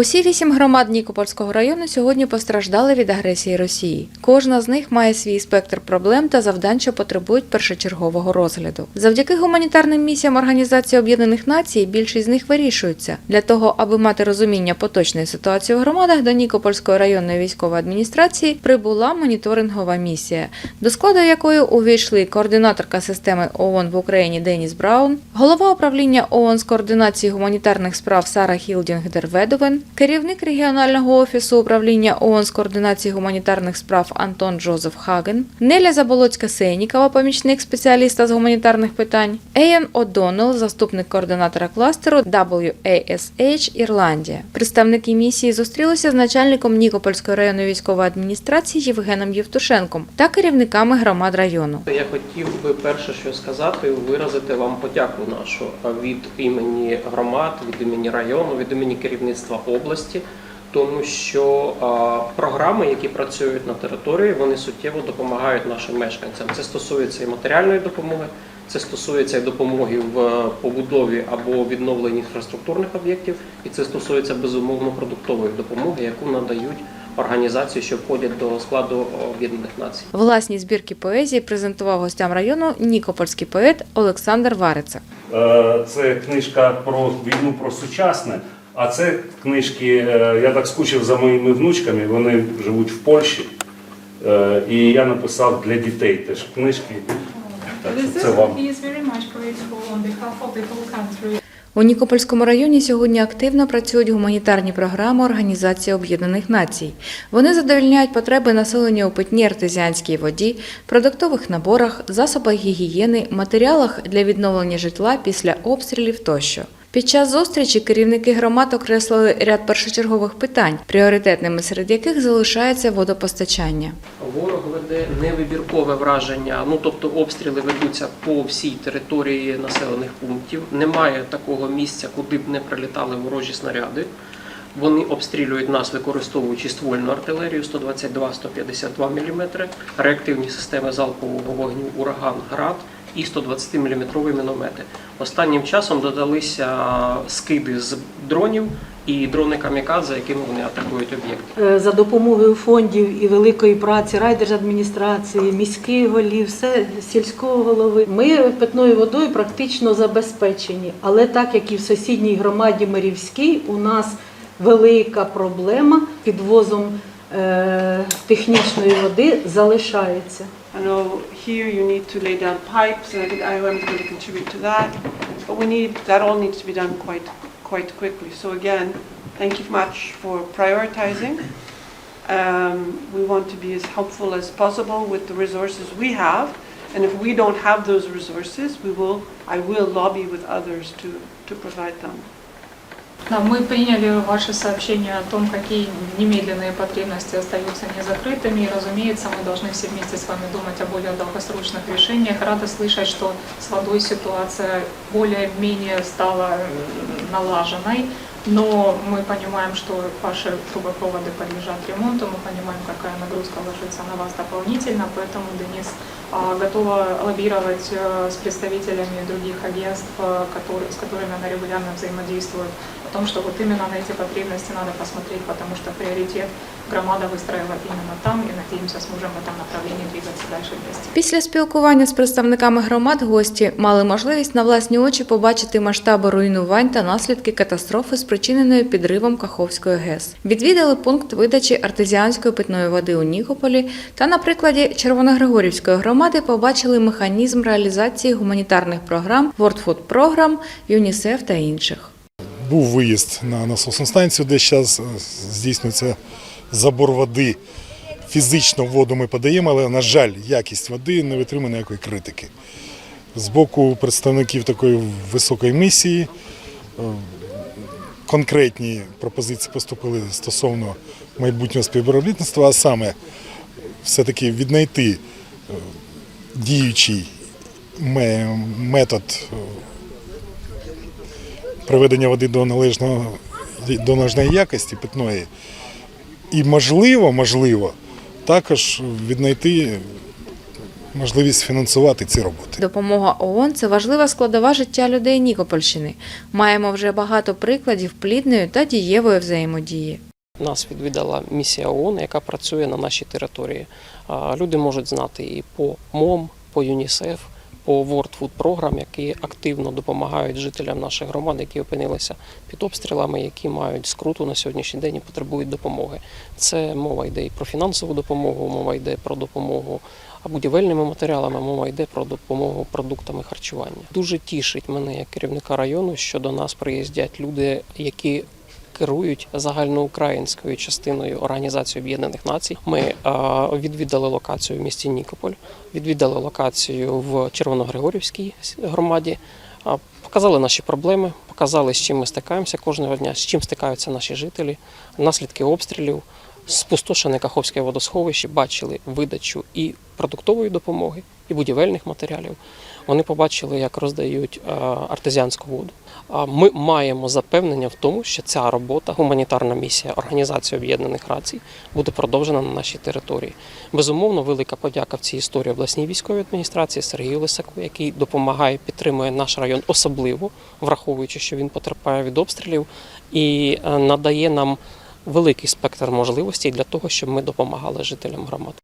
Усі вісім громад Нікопольського району сьогодні постраждали від агресії Росії. Кожна з них має свій спектр проблем та завдань, що потребують першочергового розгляду. Завдяки гуманітарним місіям Організації Об'єднаних Націй більшість з них вирішуються. Для того, аби мати розуміння поточної ситуації в громадах, до Нікопольської районної військової адміністрації прибула моніторингова місія, до складу якої увійшли координаторка системи ООН в Україні Деніс Браун, голова управління ООН з координації гуманітарних справ Сара Хілдінгдер Ведовен, керівник регіонального офісу управління ООН з координації гуманітарних справ Антон Джозеф Хаген, Неля Заболоцька Сейнікова, помічник спеціаліста з гуманітарних питань, Ейн О'Доннелл, заступник координатора кластеру WASH Ірландія. Представники місії зустрілися з начальником Нікопольської районної військової адміністрації Євгеном Євтушенком та керівниками громад району. Я хотів би перше, що сказати, виразити вам подяку нашу від імені громад, від імені району, від імені керівництва тому що а, програми, які працюють на території, вони суттєво допомагають нашим мешканцям. Це стосується і матеріальної допомоги, це стосується і допомоги в побудові або відновленні інфраструктурних об'єктів, і це стосується безумовно продуктової допомоги, яку надають організації, що входять до складу Об'єднаних Націй. Власні збірки поезії презентував гостям району нікопольський поет Олександр Вариця. Е, Це книжка про війну про сучасне. А це книжки, е, я так скучив за моїми внучками, вони живуть в Польщі. Е, І я написав для дітей теж книжки. Так що це вам. У Нікопольському районі сьогодні активно працюють гуманітарні програми Організації Об'єднаних Націй. Вони задовольняють потреби населення у питній артезіанській воді, продуктових наборах, засобах гігієни, матеріалах для відновлення житла після обстрілів тощо. Під час зустрічі керівники громад окреслили ряд першочергових питань, пріоритетними серед яких залишається водопостачання. Ворог веде невибіркове враження, ну тобто обстріли ведуться по всій території населених пунктів. Немає такого місця, куди б не прилітали ворожі снаряди. Вони обстрілюють нас, використовуючи ствольну артилерію 122-152 мм, реактивні системи залпового вогню Ураган Град і 120 мм міномети. Останнім часом додалися скиди з дронів і дрони камікадзе, якими вони атакують об'єкти. Е, за допомогою фондів і великої праці райдержадміністрації, міських голів, все сільського голови. Ми питною водою практично забезпечені. Але так як і в сусідній громаді Мирівській, у нас велика проблема підвозом е, технічної води залишається. I know here you need to lay down pipes, and I think IOM is going to contribute to that. But we need, that all needs to be done quite, quite quickly. So again, thank you much for prioritizing. Um, we want to be as helpful as possible with the resources we have. And if we don't have those resources, we will, I will lobby with others to, to provide them. Да, Мы приняли ваше сообщение о том, какие немедленные потребности остаются незакрытыми. И, разумеется, мы должны все вместе с вами думать о более долгосрочных решениях. Рада слышать, что с водой ситуация более-менее стала э, налаженной. Но мы понимаем, что ваши трубопроводы подлежат ремонту, мы понимаем, какая нагрузка ложится на вас дополнительно, поэтому Денис а, готова лоббировать э, с представителями других агентств, э, которые, с которыми она регулярно взаимодействует, о том, что вот именно на эти потребности надо посмотреть, потому что приоритет громада выстроила именно там, и надеемся, сможем в этом направлении двигаться дальше вместе. Після спілкування з представниками громад гості мали можливість на власні очі побачити масштаби руйнувань та наслідки катастрофи, спричиненої підривом Каховської ГЕС. Відвідали пункт видачі артезіанської питної води у Нікополі та на прикладі Червоногригорівської громади побачили механізм реалізації гуманітарних програм World Food Program, ЮНІСЕФ та інших. Був виїзд на насосну станцію, де зараз здійснюється забор води. Фізично воду ми подаємо, але, на жаль, якість води не витримує ніякої критики. З боку представників такої високої місії е, конкретні пропозиції поступили стосовно майбутнього співробітництва, а саме все-таки віднайти е, діючий метод е, приведення води до належного до належної якості питної. І можливо, можливо, також віднайти можливість фінансувати ці роботи. Допомога ООН це важлива складова життя людей Нікопольщини. Маємо вже багато прикладів плідної та дієвої взаємодії. Нас відвідала місія ООН, яка працює на нашій території. Люди можуть знати і по МОМ, по ЮНІСЕФ, по World Food Program, які активно допомагають жителям наших громад, які опинилися під обстрілами, які мають скруту на сьогоднішній день і потребують допомоги. Це мова йде і про фінансову допомогу, мова йде про допомогу а будівельними матеріалами, мова йде про допомогу продуктами харчування. Дуже тішить мене як керівника району, що до нас приїздять люди, які керують загальноукраїнською частиною Організації Об'єднаних Націй. Ми відвідали локацію в місті Нікополь, відвідали локацію в Червоногригорівській громаді. Показали наші проблеми, показали, з чим ми стикаємося кожного дня, з чим стикаються наші жителі, наслідки обстрілів, спустошене Каховське водосховище, бачили видачу і продуктової допомоги, і будівельних матеріалів. Вони побачили, як роздають е, артезіанську воду. Ми маємо запевнення в тому, що ця робота, гуманітарна місія Організації Об'єднаних Націй, буде продовжена на нашій території. Безумовно, велика подяка в цій історії обласній військовій адміністрації Сергію Лисаку, який допомагає, підтримує наш район, особливо враховуючи, що він потерпає від обстрілів і е, надає нам великий спектр можливостей для того, щоб ми допомагали жителям громад.